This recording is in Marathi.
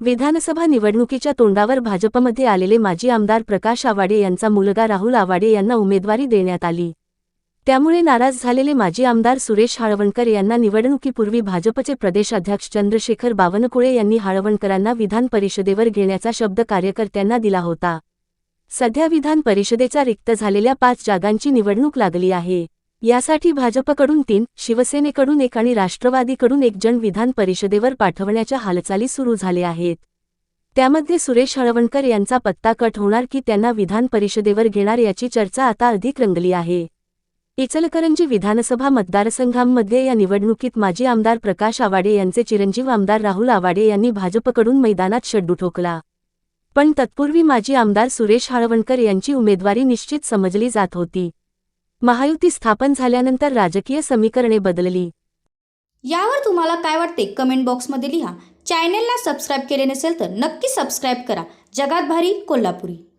विधानसभा निवडणुकीच्या तोंडावर भाजपमध्ये आलेले माजी आमदार प्रकाश आवाडे यांचा मुलगा राहुल आवाडे यांना उमेदवारी देण्यात आली. त्यामुळे नाराज झालेले माजी आमदार सुरेश हाळवणकर यांना निवडणुकीपूर्वी भाजपचे प्रदेशाध्यक्ष चंद्रशेखर बावनकुळे यांनी हाळवणकरांना विधान परिषदेवर घेण्याचा शब्द कार्यकर्त्यांना दिला होता. सध्या विधान परिषदेचा रिक्त झालेल्या पाच जागांची निवडणूक लागली आहे. यासाठी भाजपकडून तीन शिवसेनेकडून एक आणि राष्ट्रवादीकडून एक जण विधान परिषदेवर पाठवण्याच्या हालचाली सुरू झाल्या आहेत. त्यामध्ये सुरेश हळवणकर यांचा पत्ता कट होणार की त्यांना विधान परिषदेवर घेणार याची चर्चा आता अधिक रंगली आहे. इचलकरंजी विधानसभा मतदारसंघांमध्ये या निवडणुकीत माजी आमदार प्रकाश आवाडे यांचे चिरंजीव आमदार राहुल आवाडे यांनी भाजपकडून मैदानात शड्डू ठोकला. पण तत्पूर्वी माजी आमदार सुरेश हळवणकर यांची उमेदवारी निश्चित समजली जात होती. महायुती स्थापन झाल्यानंतर राजकीय समीकरणे बदलली. यावर तुम्हाला काय वाटते? कमेंट बॉक्समध्ये लिहा. चॅनेलला सबस्क्राईब केले नसेल तर नक्की सबस्क्राईब करा. जगात भारी कोल्हापुरी.